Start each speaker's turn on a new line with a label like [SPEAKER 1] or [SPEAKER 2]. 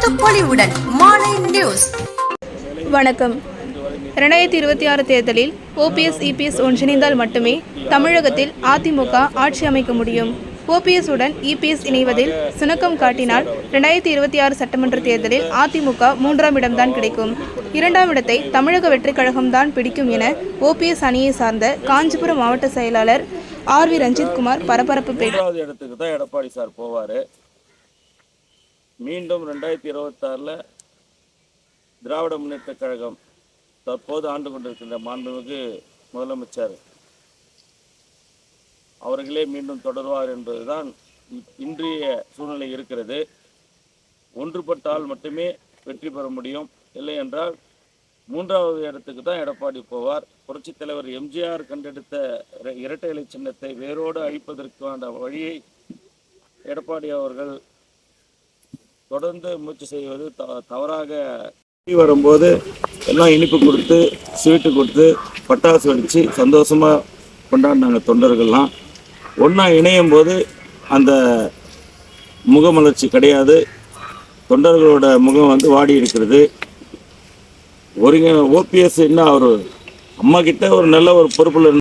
[SPEAKER 1] பொலிவுடன் மாலை நியூஸ்.
[SPEAKER 2] வணக்கம். ரெண்டாயிரத்தி இருபத்தி ஆறு தேர்தலில் ஓபிஎஸ் இபிஎஸ் ஒன்றிணைந்தால் மட்டுமே தமிழகத்தில் அதிமுக ஆட்சி அமைக்க முடியும். ஓபிஎஸ் உடன் இபிஎஸ் இணைவதில் சுணக்கம் காட்டினால் ரெண்டாயிரத்தி இருபத்தி ஆறு சட்டமன்ற தேர்தலில் அதிமுக மூன்றாம் இடம்தான் கிடைக்கும். இரண்டாம் இடத்தை தமிழக வெற்றிக் கழகம்தான் பிடிக்கும் என ஓபிஎஸ் அணியை சார்ந்த காஞ்சிபுரம் மாவட்ட செயலாளர் ஆர் வி ரஞ்சித்குமார் பரபரப்பு பேட்டி
[SPEAKER 3] மூன்றாவது இடத்துக்கு தான் எடப்பாடி சார் போவார். மீண்டும் ரெண்டாயிரத்தி இருபத்தாறில் திராவிட முன்னேற்ற கழகம் தற்போது ஆண்டு கொண்டிருக்கின்ற மாண்புமிகு முதலமைச்சர் அவர்களே மீண்டும் தொடர்வார் என்பதுதான் இன்றைய சூழ்நிலை இருக்கிறது. ஒன்றுபட்டால் மட்டுமே வெற்றி பெற முடியும். இல்லை என்றால் மூன்றாவது இடத்துக்கு தான் எடப்பாடி போவார். புரட்சித் தலைவர் எம்ஜிஆர் கண்டெடுத்த இர- இரட்டை இலை சின்னத்தை வேரோடு அழிப்பதற்கான வழியை எடப்பாடி அவர்கள் தொடர்ந்து முயற்சி செய்வது த- தவறாக வரும்போது எல்லாம் இனிப்பு கொடுத்து ஸ்வீட்டு கொடுத்து பட்டாசு வெடித்து சந்தோஷமாக கொண்டாடினாங்க தொண்டர்கள்லாம். ஒன்றா இணையும் போது அந்த முகமலர்ச்சி கிடையாது. தொண்டர்களோட முகம் வந்து வாடி இருக்கிறது. ஒருங்க ஓபிஎஸ் என்ன அவர் அம்மா கிட்ட ஒரு நல்ல ஒரு பொறுப்பில்